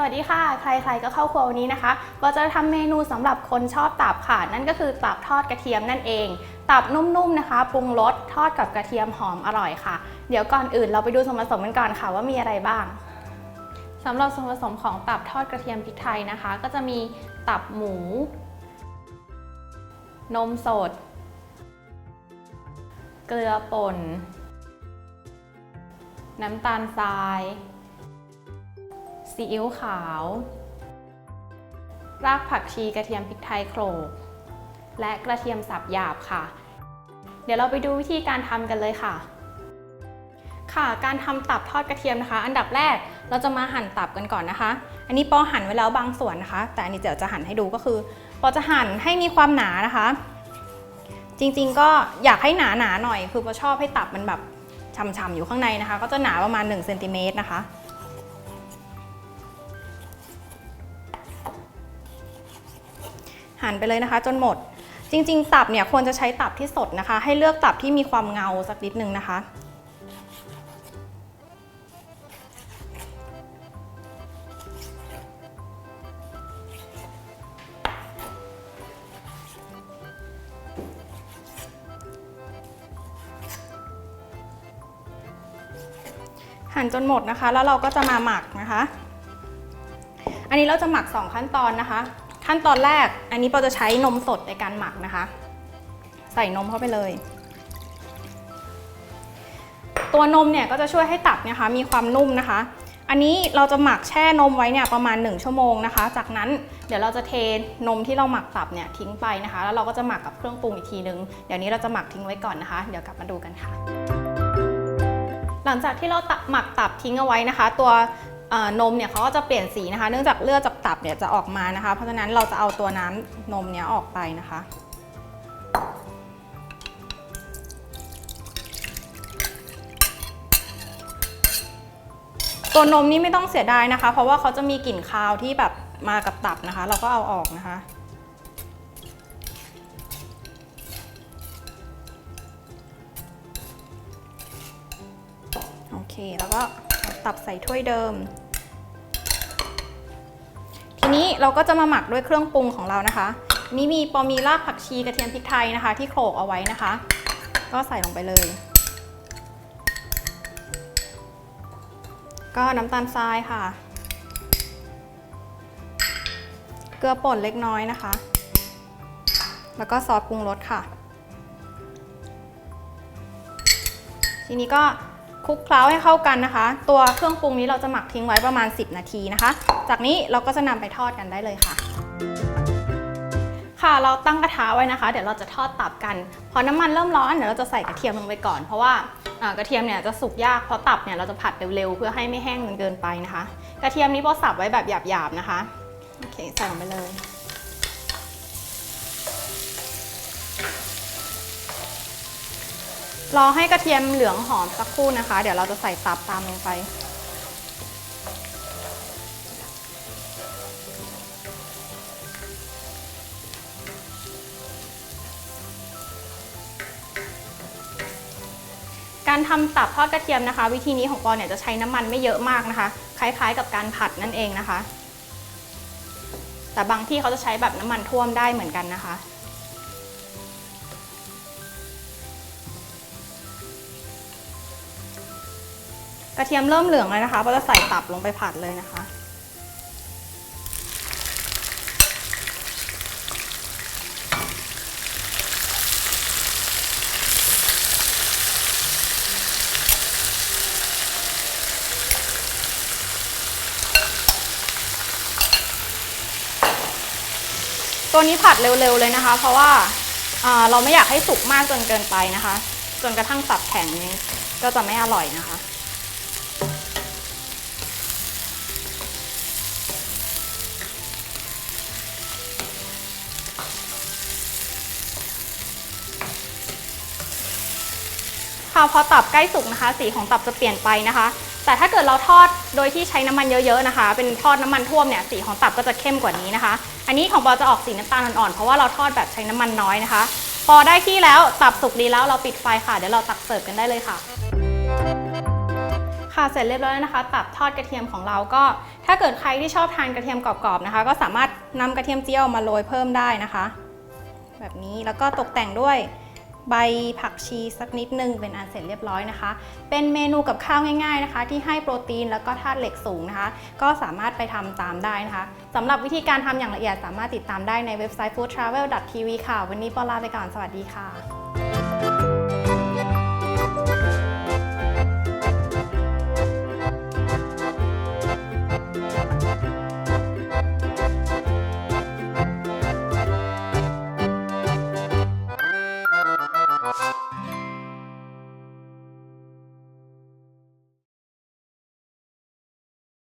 สวัสดีค่ะ ใครๆก็เข้าครัววันนี้นะคะเราจะทำเมนูสำหรับคนชอบตับค่ะ นั่นก็คือตับทอดกระเทียมนั่นเอง ตับนุ่มๆนะคะ ปรุงรสทอดกับกระเทียมหอมอร่อยค่ะ เดี๋ยวก่อนอื่นเราไปดูส่วนผสมกันก่อนค่ะว่ามีอะไรบ้างสำหรับส่วนผสมของตับทอดกระเทียมพริกไทยนะคะ ก็จะมีตับหมู นมสด เกลือป่น น้ำตาลทราย ซีอิ๊วขาว รากผักชีกระเทียมพริกไทยโขลก และกระเทียมสับหยาบค่ะ เดี๋ยวเราไปดูวิธีการทำกันเลยค่ะ ค่ะ การทำตับทอดกระเทียมนะคะ อันดับแรกเราจะมาหั่นตับกันก่อนนะคะ อันนี้ปอหั่นไว้แล้วบางส่วนนะคะ แต่อันนี้เดี๋ยวจะหั่นให้ดูก็คือปอจะหั่นให้มีความหนานะคะ จริงๆก็อยากให้หนาหนาๆหน่อย คือปอชอบให้ตับมันแบบฉ่ำๆอยู่ข้างในนะคะ ก็จะหนาประมาณ1เซนติเมตรนะคะ หั่นไปเลยนะคะ จนหมด จริง ๆ ตับเนี่ยควรจะใช้ตับที่สดนะคะ ให้เลือกตับที่มีความเงาสักนิดนึงนะคะหั่นจนหมดนะคะ แล้วเราก็จะมาหมักนะคะ อันนี้เราจะหมัก 2 ขั้นตอนนะคะ ขั้นตอนแรกอันนี้เราจะใช้นมสดในการหมักนะคะ ใส่นมเข้าไปเลย ตัวนมเนี่ยก็จะช่วยให้ตับเนี่ยคะมีความนุ่มนะคะ อันนี้เราจะหมักแช่นมไว้เนี่ยประมาณ 1 ชั่วโมงนะคะ จากนั้นเดี๋ยวเราจะเทนมที่เราหมักตับเนี่ยทิ้งไปนะคะ แล้วเราก็จะหมักกับเครื่องปรุงอีกทีนึง เดี๋ยวนี้เราจะหมักทิ้งไว้ก่อนนะคะ เดี๋ยวกลับมาดูกันค่ะ หลังจากที่เราตับหมักตับทิ้งเอาไว้นะคะ ตัว นมเนี่ยเขาก็จะเปลี่ยนสีนะคะ เนื่องจากเลือดจากตับเนี่ยจะออกมานะคะ เพราะฉะนั้นเราจะเอาตัวน้ำนมเนี้ยออกไปนะคะ ตัวนมนี่ไม่ต้องเสียดายนะคะ เพราะว่าเขาจะมีกลิ่นคาวที่แบบมากับตับนะคะ เราก็เอาออกนะคะโอเคแล้วก็ ตับใส่ถ้วยเดิม ทีนี้เราก็จะมาหมักด้วยเครื่องปรุงของเรานะคะ นี่มีปอมีรากผักชีกระเทียมพริกไทยนะคะ ที่โขลกเอาไว้นะคะ ก็ใส่ลงไปเลย ก็น้ำตาลทรายค่ะ เกลือป่นเล็กน้อยนะคะ แล้วก็ซอสปรุงรสค่ะ ทีนี้ก็ คลุกเคล้าให้เข้ากันนะคะ ตัวเครื่องปรุงนี้เราจะหมักทิ้งไว้ประมาณ 10 นาทีนะคะ จากนี้เราก็จะนำไปทอดกันได้เลยค่ะ ค่ะเราตั้งกระทะไว้นะคะ เดี๋ยวเราจะทอดตับกัน พอน้ำมันเริ่มร้อนเดี๋ยวเราจะใส่กระเทียมลงไปก่อน เพราะว่าอ่ากระเทียมเนี่ยจะสุกยากเพราะตับเนี่ยเราจะผัดเร็วๆเพื่อให้ไม่แห้งจนเกินไปนะคะ กระเทียมนี้พอสับไว้แบบหยาบๆนะคะโอเคใส่ลงไปเลย รอให้กระเทียมเหลืองหอมสักครู่นะคะ เดี๋ยวเราจะใส่ตับตามลงไป การทำตับทอดกระเทียมนะคะ วิธีนี้ของปอเนี่ยจะใช้น้ำมันไม่เยอะมากนะคะ คล้ายๆ กับการผัดนั่นเองนะคะ แต่บางที่เขาจะใช้แบบน้ำมันท่วมได้เหมือนกันนะคะ กระเทียมเริ่มเหลืองเลยนะคะก็จะใส่ตับลงไปผัดเลยนะคะ ตัวนี้ผัดเร็วๆเลยนะคะ เพราะว่าอ่าเราไม่อยากให้สุกมากจนเกินไปนะคะ จนกระทั่งตับแข็งนี้ก็จะไม่อร่อยนะคะ ค่ะพอตับใกล้สุกนะคะ สีของตับจะเปลี่ยนไปนะคะ แต่ถ้าเกิดเราทอดโดยที่ใช้น้ำมันเยอะๆนะคะ เป็นทอดน้ำมันท่วมเนี่ยสีของตับก็จะเข้มกว่านี้นะคะ อันนี้ของปอจะออกสีน้ำตาลอ่อนๆเพราะว่าเราทอดแบบใช้น้ำมันน้อยนะคะพอได้ที่แล้วตับสุกดีแล้วเราปิดไฟค่ะเดี๋ยวเราตักเสิร์ฟกันได้เลยค่ะ ค่ะเสร็จเรียบร้อยแล้วนะคะ ตับทอดกระเทียมของเราก็ ถ้าเกิดใครที่ชอบทานกระเทียมกรอบๆนะคะ ก็สามารถนำกระเทียมเจียวมาโรยเพิ่มได้นะคะ แบบนี้แล้วก็ตกแต่งด้วย ใบผักชีสักนิดนึงเป็นอันเสร็จเรียบร้อยนะคะ เป็นเมนูกับข้าวง่ายๆนะคะ ที่ให้โปรตีนแล้วก็ธาตุเหล็กสูงนะคะ ก็สามารถไปทำตามได้นะคะสำหรับวิธีการทำอย่างละเอียดสามารถติดตามได้ในเว็บไซต์ foodtravel.tv ค่ะ วันนี้ปอลาไปก่อนสวัสดีค่ะ